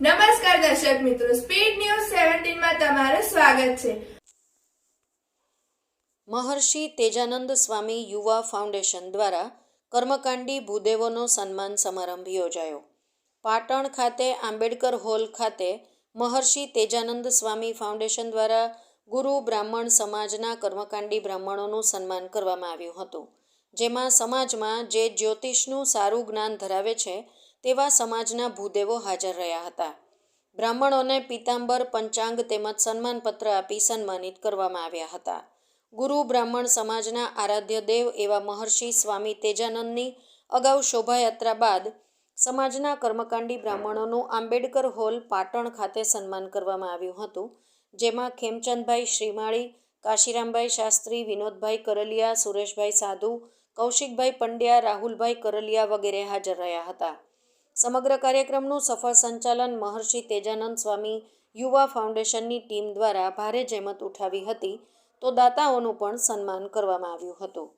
નમસ્કાર દર્શક મિત્રો સ્પીડ ન્યૂઝ સેવન્ટીનમાં તમારું સ્વાગત છે. મહર્ષિ તેજાનંદ સ્વામી યુવા ફાઉન્ડેશન દ્વારા કર્મકાંડી ભૂદેવોનો સન્માન સમારંભ યોજાયો. પાટણ ખાતે, આંબેડકર હોલ ખાતે મહર્ષિ તેજાનંદ સ્વામી ફાઉન્ડેશન દ્વારા ગુરુ બ્રાહ્મણ સમાજના કર્મકાંડી બ્રાહ્મણોનું સન્માન કરવામાં આવ્યું હતું. જેમાં સમાજમાં જે જ્યોતિષનું સારું જ્ઞાન ધરાવે છે, તેવા સમાજના ભૂદેવો હાજર રહ્યા હતા. બ્રાહ્મણોને પિતાંબર, પંચાંગ તેમજ સન્માનપત્ર આપી સન્માનિત કરવામાં આવ્યા હતા. ગુરુ બ્રાહ્મણ સમાજના આરાધ્ય દેવ એવા મહર્ષિ સ્વામી તેજાનંદની અગાઉ શોભાયાત્રા બાદ સમાજના કર્મકાંડી બ્રાહ્મણોનું આંબેડકર હોલ પાટણ ખાતે સન્માન કરવામાં આવ્યું હતું, જેમાં ખેમચંદભાઈ શ્રીમાળી કાશીરામભાઈ શાસ્ત્રી, વિનોદભાઈ કરલિયા, સુરેશભાઈ સાધુ, કૌશિકભાઈ પંડ્યા, રાહુલભાઈ કરલિયા વગેરે હાજર રહ્યા હતા. સમગ્ર કાર્યક્રમનું સફળ સંચાલન મહર્ષિ તેજાનંદ સ્વામી યુવા ફાઉન્ડેશનની ટીમ દ્વારા ભારે જહેમત ઉઠાવી હતી, તો દાતાઓનું પણ સન્માન કરવામાં આવ્યું હતું.